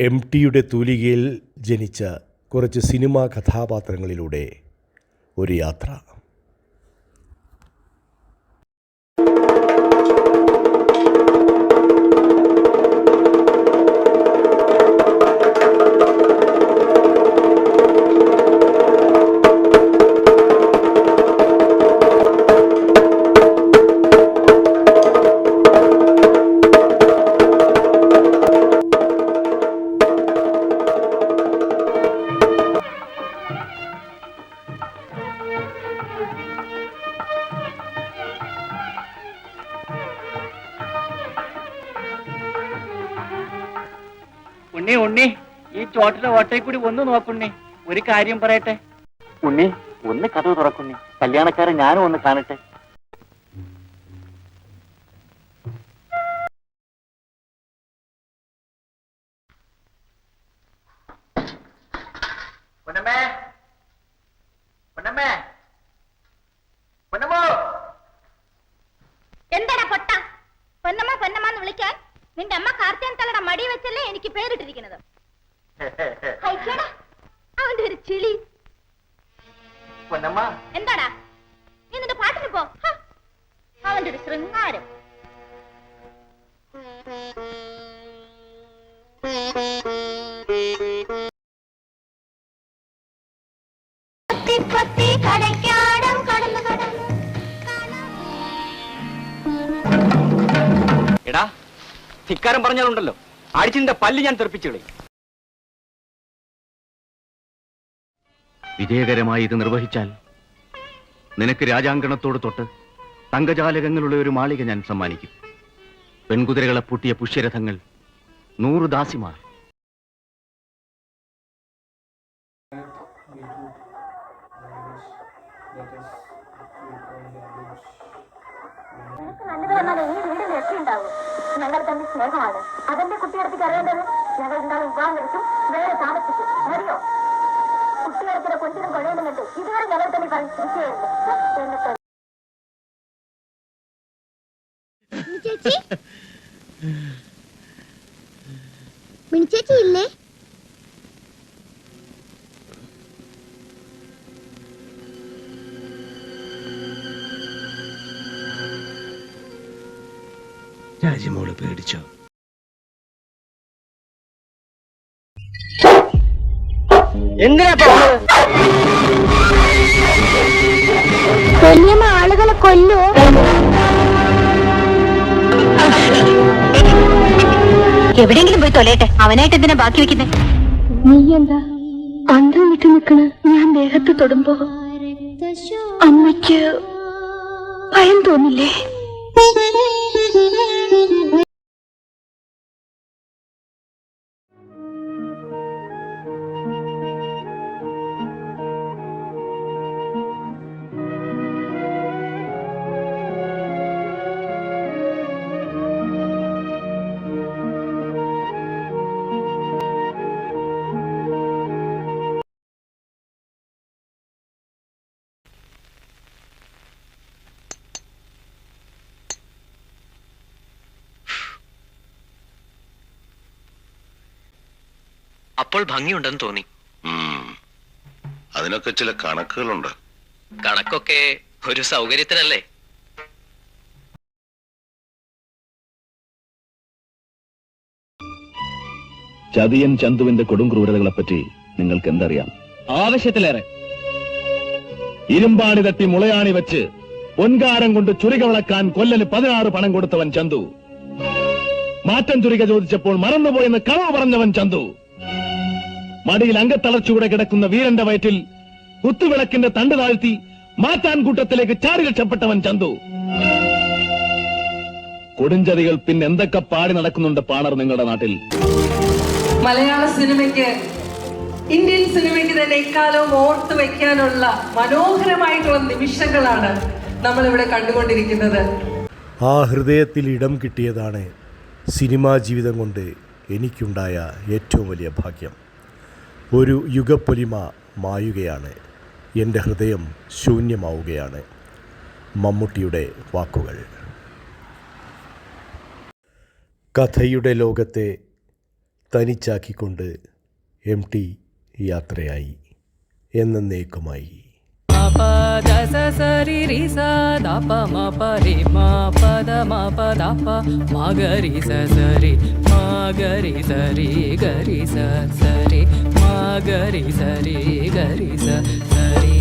M ടിയുടെ തൂലികയിൽ ജനിച്ച കുറച്ച് സിനിമാ കഥാപാത്രങ്ങളിലൂടെ ഒരു യാത്ര. ഉണ്ണി ഉണ്ണി. ഈ ചോട്ടിലെ ഓട്ടയിൽ കൂടി ഒന്ന് നോക്കുണ്ണി ഒരു കാര്യം പറയട്ടെ. ഉണ്ണി ഒന്ന് കഥ തുറക്കുണ്ണി കല്യാണക്കാരെ ഞാനും ഒന്ന് കാണട്ടെ. എന്താടാ പൊട്ട? പൊന്നമ്മ പൊന്നമ്മ എന്ന് വിളിക്കാൻ? നിന്റെ അമ്മ കാർത്തിയാൻ തലയുടെ മടി വെച്ചല്ലേ എനിക്ക് പേരിട്ടിരിക്കുന്നത്? അവന്റെ ഒരു ചിളി. പൊന്നമ്മ. എന്താടാ? നീ നിന്റെ പാട്ടിന് പോ. ഹ. അവന്റെ ഒരു ശൃംഗാരം. എടാ ധിക്കാരം പറഞ്ഞാലുണ്ടല്ലോ. അടിച്ചിന്റെ പല്ല് ഞാൻ തെറിപ്പിച്ചുകളി വിജയകരമായി ഇത് നിർവഹിച്ചാൽ നിനക്ക് രാജാങ്കണത്തോട് തൊട്ട് തങ്കജാലകങ്ങളുള്ള ഒരു മാളിക ഞാൻ സമ്മാനിക്കും. പെൺകുതിരകളെ പൂട്ടിയ പുഷ്യരഥങ്ങൾ നൂറ് ദാസിമാർ. നല്ലത് വന്നാൽ ഈ വീട് രക്ഷയുണ്ടാവും. ഞങ്ങൾ തമ്മിൽ സ്നേഹമാണ്. അതെന്റെ കുട്ടിയടത്തേക്ക് അറിയേണ്ടത് ഞങ്ങൾ ഇന്നാൾ വിവാഹം കഴിച്ചും വേറെ താമസിക്കും. അറിയോ കുട്ടിയടത്തിലെ കൊഞ്ചിനും കൊഴയിലും കണ്ട് ഇതുവരെ ഞങ്ങൾ തമ്മിൽ പറഞ്ഞിരിക്കുകയായിരുന്നു എന്നിട്ട് ചേച്ചി മിനിച്ചേച്ചി ഇല്ലേ? രാജ്യമോൾ പേടിച്ചോ? ആളുകളെ കൊല്ലോ. എവിടെങ്കിലും പോയി തൊലയട്ടെ. അവനായിട്ട് എന്തിനാ ബാക്കി വെക്കുന്നേ? നീ എന്താ കണ്ടു വിട്ട് നിൽക്കണ ഞാൻ ദേഹത്ത് തൊടുമ്പോ അമ്മയ്ക്ക് ഭയം തോന്നില്ലേ? അപ്പോൾ ഭംഗിയുണ്ടെന്ന് തോന്നി. അതിനൊക്കെ ചില കണക്കുകളുണ്ട്. കണക്കൊക്കെ ഒരു സൗകര്യത്തിനല്ലേ? ചതിയൻ ചന്തുവിന്റെ കൊടും ക്രൂരതകളെപ്പറ്റി നിങ്ങൾക്ക് എന്തറിയാം ആവശ്യത്തിലേറെ. ഇരുമ്പാണി തട്ടി മുളയാണി വെച്ച് പൊൻകാരം കൊണ്ട് ചുരിക വളക്കാൻ കൊല്ലന് പതിനാറ് പണം കൊടുത്തവൻ ചന്തു. മാറ്റം ചുരിക ചോദിച്ചപ്പോൾ മറന്നുപോയെന്ന് കളവ് പറഞ്ഞവൻ ചന്തു. മടിയിൽ അംഗത്തളർച്ചയുടെ കിടക്കുന്ന വീരന്റെ വയറ്റിൽ കുത്തുവിളക്കിന്റെ തണ്ട് താഴ്ത്തി മാറ്റാൻ കൂട്ടത്തിലേക്ക് ചാടി രക്ഷപ്പെട്ടവൻ ചന്തു. കൊടുഞ്ചതികൾ പിന്നെ എന്തൊക്കെ പാടി നടക്കുന്നുണ്ട് പാണർ നിങ്ങളുടെ നാട്ടിൽ? മലയാള സിനിമയ്ക്ക് ഇന്ത്യൻ സിനിമയ്ക്ക് തന്നെ ഇക്കാലവും ഓർത്തു വെക്കാനുള്ള മനോഹരമായിട്ടുള്ള നിമിഷങ്ങളാണ് നമ്മൾ ഇവിടെ കണ്ടുകൊണ്ടിരിക്കുന്നത്. ആ ഹൃദയത്തിൽ ഇടം കിട്ടിയതാണ് സിനിമാ ജീവിതം കൊണ്ട് എനിക്കുണ്ടായ ഏറ്റവും വലിയ ഭാഗ്യം. ഒരു യുഗപ്പൊലിമ മായുകയാണ്. എന്റെ ഹൃദയം ശൂന്യമാവുകയാണ്. മമ്മൂട്ടിയുടെ വാക്കുകൾ. കഥയുടെ ലോകത്തെ തനിച്ചാക്കിക്കൊണ്ട് എം ടി യാത്രയായി. എന്നേക്കുമായി మప దస సరి రి స దప మప రి మా పద మప దప మగరి స సరి మగరి సరి గరి సరి మగరి సరి గరి సరి